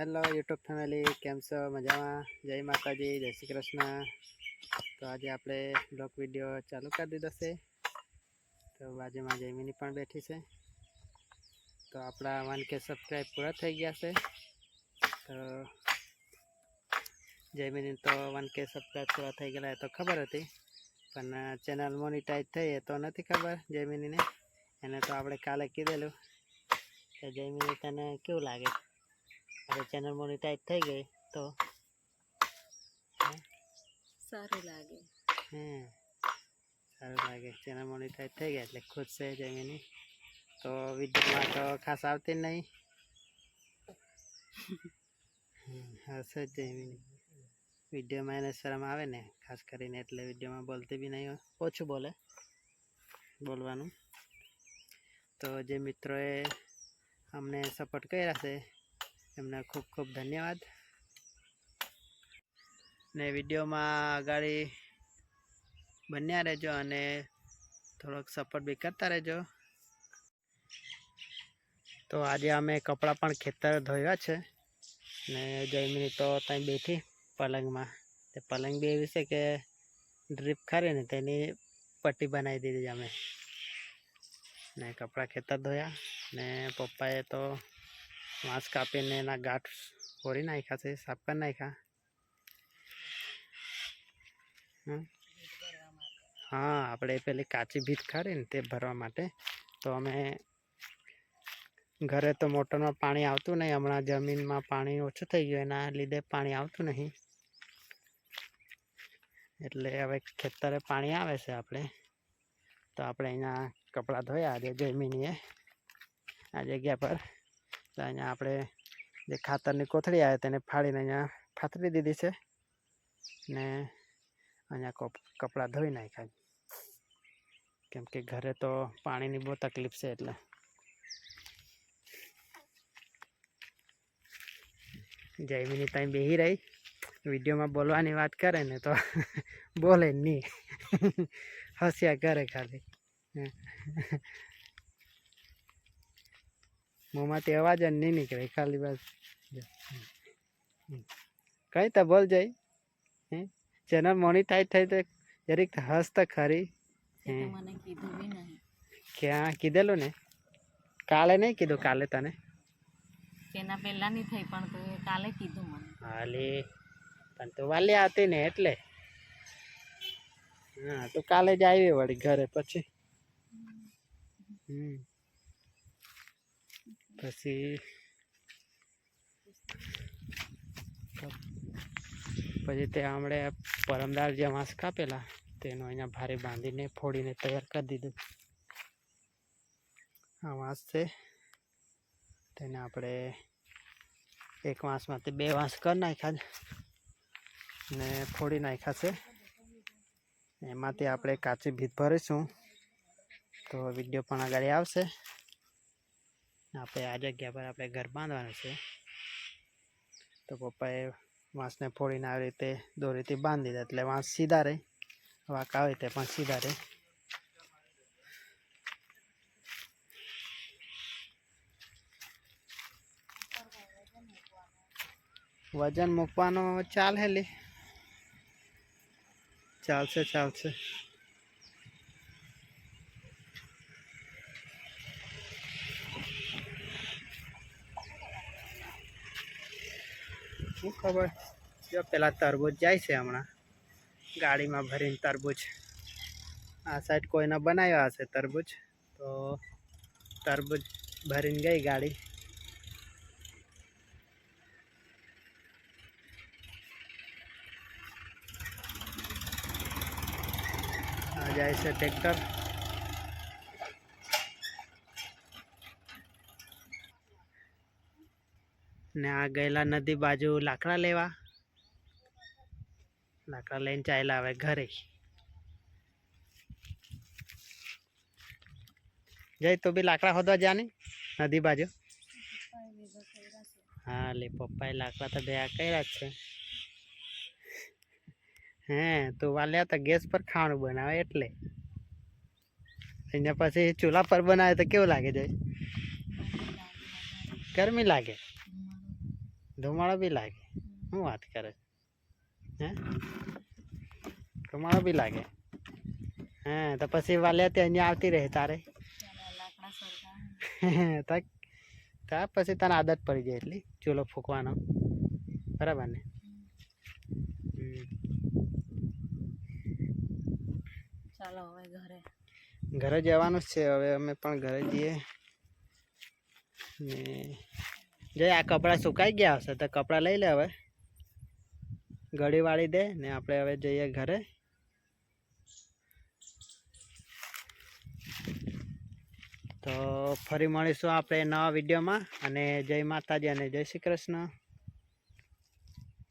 Hello, YouTube family, કેમ છો? મજામાં? જય માતાજી, જય શ્રી કૃષ્ણ. તો આજે આપણે બ્લોક વીડિયો ચાલુ કરી દીધો છે. તો બાજુમાં જયમીની પણ બેઠી છે. તો આપણા વન કે સબસ્ક્રાઈબ પૂરા થઈ ગયા છે. તો જયમીની તો વન કે સબસ્ક્રાઈબ પૂરા થઈ ગયેલા એ તો ખબર હતી. પણ ચેનલ મોનિટાઈઝ થઈ એ તો નથી ખબર જયમીનીને. એને તો આપણે કાલે કીધેલું તો જયમીની તને કેવું લાગે? હવે ચેનલ મોનિટાઈઝ થઈ ગઈ તો સારું લાગે. હમ સારું લાગે. ચેનલ મોનિટાઈઝ થઈ ગયા એટલે ખુશ છે જમીની તો વિડીયોમાં તો ખાસ આવતી નહીં. હશે જ જમીની વિડીયોમાં એને શરમ આવે ને ખાસ કરીને એટલે વિડીયોમાં બોલતી બી નહીં ઓછું બોલે બોલવાનું. તો જે મિત્રોએ અમને સપોર્ટ કર્યા છે એમને ખૂબ ખૂબ ધન્યવાદ. ને વિડીયોમાં આગળ બન્યા રહેજો અને થોડોક સપોર્ટ બી કરતા રહેજો. તો આજે અમે કપડાં પણ ખેતર ધોયા છે. ને જમીની તો ત્યાં બેઠી પલંગમાં. તે પલંગ બી એવી છે કે ડ્રીપ ખરી ને તેની પટ્ટી બનાવી દીધી અમે. ને કપડાં ખેતર ધોયા. ને પપ્પાએ તો વાંસ કાપીને એના ગાંઠ ફોડી નાખ્યા છે સાફ કરી નાખ્યા. હા આપણે પેલી કાચી ભીત ખરી ને તે ભરવા માટે તો અમે ઘરે તો મોટરમાં પાણી આવતું નહીં હમણાં જમીનમાં પાણી ઓછું થઈ ગયું એના લીધે પાણી આવતું નહીં એટલે હવે ખેતરે પાણી આવે છે આપણે તો આપણે અહીંયા કપડાં ધોયા આજે જમીનીએ આ જગ્યા પર અહીંયા આપણે જે ખાતરની કોથળી આવે તેને ફાડીને અહીંયા ફાતરી દીધી છે ને અહીંયા કપ, કપડાં ધોઈ નાખ્યા કેમ કે ઘરે તો પાણીની બહુ તકલીફ છે એટલે. જયમીની ત્યાં બેહી રહી. વિડીયોમાં બોલવાની વાત કરે ને તો બોલે નહીં. હસ્યા કરે ખાલી. મોંમાંથી અવાજ જ નહીં નીકળે ખાલી બસ. કઈ તો બોલ જઈ હે? ચેનલ મોનિટાઈઝ થઈ તો જરીક હસ તો ખરી. મને ક્યાં? કીધેલું ને? કાલે નહીં કીધું? કાલે તને? તેના પહેલા નહીં થઈ પણ તું કાલે કીધું મને. હાલી. પણ તું વાલી આવતી ને એટલે. હા તું કાલે જ આવી વળી ઘરે પછી. હમ. પછી પછી તે હમણે પરમદાર જે વાંસ કાપેલા, તેનો અહીંયા ભારે બાંધીને ફોડીને તૈયાર કરી દીધું. આ વાંસ છે. તેને આપણે એક વાંસમાંથી બે વાંસ કરી નાખ્યા ને ફોડી નાખ્યા છે. એમાંથી આપણે કાચી ભીત ભરીશું. તો વીડિયો પણ આગળ આવશે. આપણે આ જગ્યા પર આપણે ઘર બાંધવાનું છે. તો પપ્પાએ વાંસને ફોડીને આવી રીતે દોરીથી બાંધી દીધા. એટલે વાંસ સીધા રહે. વાંકા આવે તે પણ સીધા રહે. વજન મૂકવાનો ચાલે લે ચાલશે ચાલશે. શું ખબર? જો પેલા તરબૂચ જાય છે હમણાં. ગાડીમાં ભરીને તરબૂચ. આ સાઈડ કોઈને બનાવ્યા હશે તરબૂચ, તો તરબૂચ ભરીને ગઈ ગાડી. આ જાય છે ટ્રેક્ટર ને આ ગયેલા નદી બાજુ લાકડા લેવા. લાકડા લઈને ચાલ્યા આવે ઘરે. જઈ તો બી લાકડા ખોદવા જાની નદી બાજુ. હા, લે પપ્પાએ લાકડા તો ભેગા કર્યા જ છે. હે, તું વાલ્યા તો ગેસ પર ખાવાનું બનાવે એટલે. અહીંયા પછી ચૂલા પર બનાવે તો કેવું લાગે, જાય? ગરમી લાગે. ધુમાડો બી લાગે. શું વાત કરે? હે? ધુમાડો બી લાગે. હા તો પછી વાલ્યા તે અહીંયા આવતી રહે તારે? ત્યારે તા પછી તને આદત પડી જાય એટલી ચૂલો ફૂંકવાનો. બરાબર ને. ચાલો હવે ઘરે. ઘરે જવાનું છે. હવે અમે પણ ઘરે જઈએ. ને જે આ કપડાં સુકાઈ ગયા હશે તો કપડાં લઈ લે હવે. ઘડી વાળી દે ને આપણે હવે જઈએ ઘરે. તો ફરી મળીશું આપણે નવા વિડીયોમાં. અને જય માતાજી અને જય શ્રી કૃષ્ણ.